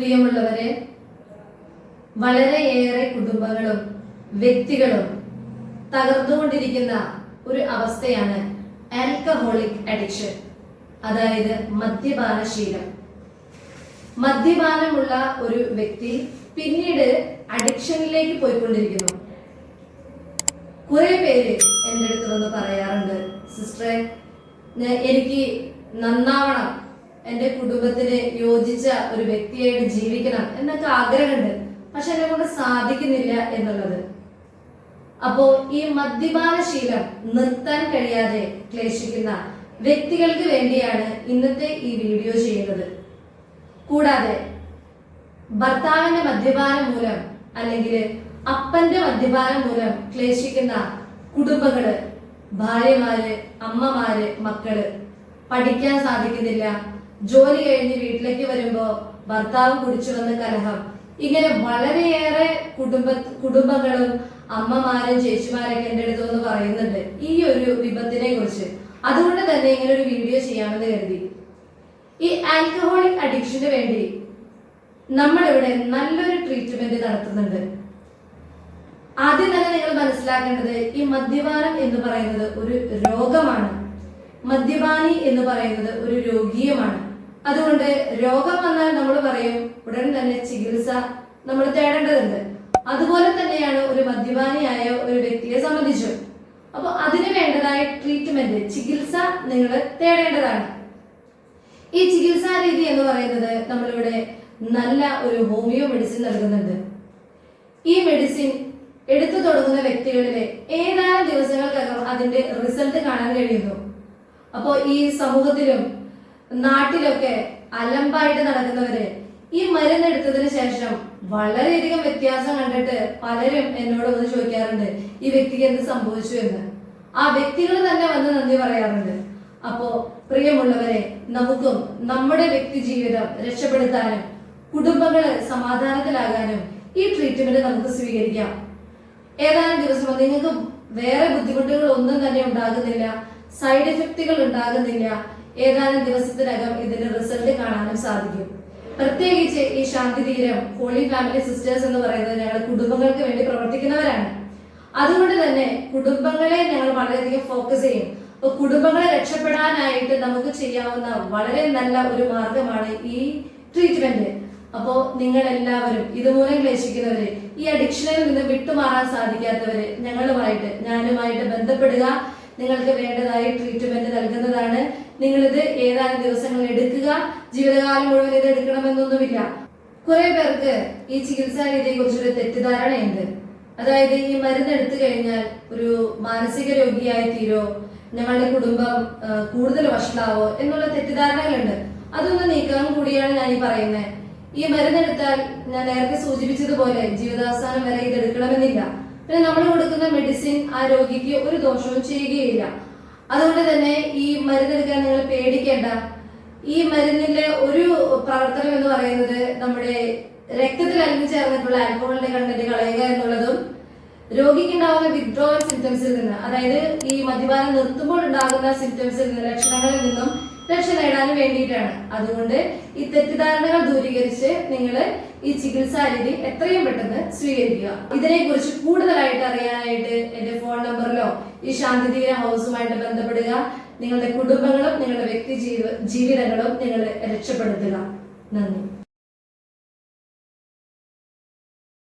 പ്രിയമുള്ളവരെ വളരെയേറെ കുടുംബങ്ങളും വ്യക്തികളും തകർന്നുകൊണ്ടിരിക്കുന്ന ഒരു അവസ്ഥയാണ് ആൽക്കഹോളിക് അഡിക്ഷൻ അതായത് മദ്യപാനശീലം. മദ്യപാനമുള്ള ഒരു വ്യക്തി പിന്നീട് അഡിക്ഷനിലേക്ക് പോയിക്കൊണ്ടിരിക്കുന്നു. കുറെ പേര് എന്റെ അടുത്ത് വന്ന് പറയാറുണ്ട് സിസ്റ്ററെ എനിക്ക് നന്നാവണം എന്റെ കുടുംബത്തിന് യോജിച്ച ഒരു വ്യക്തിയായിട്ട് ജീവിക്കണം എന്നൊക്കെ ആഗ്രഹമുണ്ട്. പക്ഷെ എന്നെ കൊണ്ട് സാധിക്കുന്നില്ല എന്നുള്ളത്. അപ്പോ ഈ മദ്യപാന ശീലം നിർത്താൻ കഴിയാതെ ക്ലേശിക്കുന്ന വ്യക്തികൾക്ക് വേണ്ടിയാണ് ഇന്നത്തെ ഈ വീഡിയോ ചെയ്യുന്നത്. കൂടാതെ ഭർത്താവിന്റെ മദ്യപാനം മൂലം അല്ലെങ്കിൽ അപ്പന്റെ മദ്യപാനം മൂലം ക്ലേശിക്കുന്ന കുടുംബങ്ങൾ ഭാര്യമാര് അമ്മമാര് മക്കൾ പഠിക്കാൻ സാധിക്കുന്നില്ല ജോലി കഴിഞ്ഞ് വീട്ടിലേക്ക് വരുമ്പോ ഭർത്താവ് കുടിച്ചു വന്ന കലഹം. ഇങ്ങനെ വളരെയേറെ കുടുംബ കുടുംബങ്ങളും അമ്മമാരും ചേച്ചിമാരൊക്കെ എന്റെ അടുത്ത് നിന്ന് പറയുന്നുണ്ട് ഈ ഒരു വിപത്തിനെ കുറിച്ച്. അതുകൊണ്ട് തന്നെ ഇങ്ങനെ ഒരു വീഡിയോ ചെയ്യാമെന്ന് കരുതി. ഈ ആൽക്കഹോളിക് അഡിക്ഷന് വേണ്ടി നമ്മളിവിടെ നല്ലൊരു ട്രീറ്റ്മെന്റ് നടത്തുന്നുണ്ട്. ആദ്യം തന്നെ നിങ്ങൾ മനസ്സിലാക്കേണ്ടത് ഈ മദ്യപാനം എന്ന് പറയുന്നത് ഒരു രോഗമാണ്. മദ്യപാനി എന്ന് പറയുന്നത് ഒരു രോഗീയമാണ്. അതുകൊണ്ട് രോഗം വന്നാൽ നമ്മൾ പറയും ഉടൻ തന്നെ ചികിത്സ നമ്മൾ തേടേണ്ടതുണ്ട്. അതുപോലെ തന്നെയാണ് ഒരു മദ്യപാനിയായ ഒരു വ്യക്തിയെ സംബന്ധിച്ചും. അപ്പോൾ അതിന് വേണ്ടതായ ട്രീറ്റ്മെന്റ് ചികിത്സ നിങ്ങൾ തേടേണ്ടതാണ്. ഈ ചികിത്സാ രീതി എന്ന് പറയുന്നത് നമ്മളിവിടെ നല്ല ഒരു ഹോമിയോ മെഡിസിൻ നൽകുന്നുണ്ട്. ഈ മെഡിസിൻ എടുത്തു തുടങ്ങുന്ന വ്യക്തികളിലെ ഏതാനും ദിവസങ്ങൾക്കകം അതിന്റെ റിസൾട്ട് കാണാൻ കഴിയുന്നു. അപ്പോൾ ഈ സമൂഹത്തിലും നാട്ടിലൊക്കെ അലമ്പായിട്ട് നടക്കുന്നവര് ഈ മരുന്ന് എടുത്തതിന് ശേഷം വളരെയധികം വ്യത്യാസം കണ്ടിട്ട് പലരും എന്നോട് വന്ന് ചോദിക്കാറുണ്ട് ഈ വ്യക്തിക്ക് എന്ത് സംഭവിച്ചു എന്ന്? ആ വ്യക്തികൾ തന്നെ വന്ന് നന്ദി പറയാറുണ്ട്. അപ്പോ പ്രിയമുള്ളവരെ നമുക്കും നമ്മുടെ വ്യക്തി ജീവിതം രക്ഷപ്പെടുത്താനും കുടുംബങ്ങൾ സമാധാനത്തിലാകാനും ഈ ട്രീറ്റ്മെന്റ് നമുക്ക് സ്വീകരിക്കാം. ഏതാനും ദിവസം നിങ്ങൾക്ക് വേറെ ബുദ്ധിമുട്ടുകൾ ഒന്നും തന്നെ ഉണ്ടാകുന്നില്ല. സൈഡ് എഫക്റ്റുകൾ ഉണ്ടാകുന്നില്ല. ഏതാനും ദിവസത്തിനകം ഇതിന്റെ റിസൾട്ട് കാണാനും സാധിക്കും. പ്രത്യേകിച്ച് ഈ ശാന്തി തീരം ഹോളി ഫാമിലി സിസ്റ്റേഴ്സ് എന്ന് പറയുന്നത് ഞങ്ങൾ കുടുംബങ്ങൾക്ക് വേണ്ടി പ്രവർത്തിക്കുന്നവരാണ്. അതുകൊണ്ട് തന്നെ കുടുംബങ്ങളെ ഞങ്ങൾ വളരെയധികം ഫോക്കസ് ചെയ്യും. അപ്പൊ കുടുംബങ്ങളെ രക്ഷപ്പെടാനായിട്ട് നമുക്ക് ചെയ്യാവുന്ന വളരെ നല്ല ഒരു മാർഗമാണ് ഈ ട്രീറ്റ്മെന്റ് അപ്പോ നിങ്ങൾ എല്ലാവരും ഇതുപോലെ ക്ലേശിക്കുന്നവര് ഈ അഡിക്ഷനിൽ നിന്ന് വിട്ടുമാറാൻ സാധിക്കാത്തവര് ഞങ്ങളുമായിട്ട് ഞാനുമായിട്ട് ബന്ധപ്പെടുക. നിങ്ങൾക്ക് വേണ്ടതായ ട്രീറ്റ്മെന്റ് നൽകുന്നതാണ്. നിങ്ങൾ ഇത് ഏതാനും ദിവസങ്ങൾ എടുക്കുക. ജീവിതകാലം മുഴുവൻ ഇത് എടുക്കണമെന്നൊന്നുമില്ല. കുറെ പേർക്ക് ഈ ചികിത്സാ രീതിയെ കുറിച്ചൊരു തെറ്റിദ്ധാരണയുണ്ട്. അതായത് ഈ മരുന്ന് എടുത്തു കഴിഞ്ഞാൽ ഒരു മാനസിക രോഗിയായി തീരോ ഞങ്ങളുടെ കുടുംബം കൂടുതൽ വഷളാവോ എന്നുള്ള തെറ്റിദ്ധാരണകളുണ്ട്. അതൊന്ന് നീക്കാൻ കൂടിയാണ് ഞാൻ ഈ പറയുന്നത് ഈ മരുന്നെടുത്താൽ ഞാൻ നേരത്തെ സൂചിപ്പിച്ചതുപോലെ ജീവിതാവസാനം വരെ ഇത് എടുക്കണമെന്നില്ല. പിന്നെ നമ്മൾ കൊടുക്കുന്ന മെഡിസിൻ ആ രോഗിക്ക് ഒരു ദോഷവും ചെയ്യുകയില്ല. അതുകൊണ്ട് തന്നെ ഈ മരുന്നെടുക്കാൻ നിങ്ങൾ പേടിക്കേണ്ട. ഈ മരുന്നിന്റെ ഒരു പ്രവർത്തനം എന്ന് പറയുന്നത് നമ്മുടെ രക്തത്തിൽ അലിഞ്ഞു ചേർന്നിട്ടുള്ള ആൽക്കഹോളിന്റെ കണ്ടന്റ് കളയുക എന്നുള്ളതും രോഗിക്ക് ഉണ്ടാകുന്ന വിഡ്രോവൽ സിംറ്റംസിൽ നിന്ന് അതായത് ഈ മദ്യപാനം നിർത്തുമ്പോൾ ഉണ്ടാകുന്ന സിംറ്റംസിൽ നിന്ന് ലക്ഷണങ്ങളിൽ നിന്നും രക്ഷ നേടാൻ വേണ്ടിയിട്ടാണ്. അതുകൊണ്ട് ഈ തെറ്റിദ്ധാരണകൾ ദൂരീകരിച്ച് നിങ്ങൾ ഈ ചികിത്സാ രീതി എത്രയും പെട്ടെന്ന് സ്വീകരിക്കുക. ഇതിനെക്കുറിച്ച് കൂടുതലായിട്ട് അറിയാനായിട്ട് എന്റെ ഫോൺ നമ്പറിലോ ഈ ശാന്തിതീര ഹൗസുമായിട്ട് ബന്ധപ്പെടുക. നിങ്ങളുടെ കുടുംബങ്ങളും നിങ്ങളുടെ വ്യക്തി ജീവ ജീവിതങ്ങളും നിങ്ങൾ രക്ഷപ്പെടുത്തുക. നന്ദി.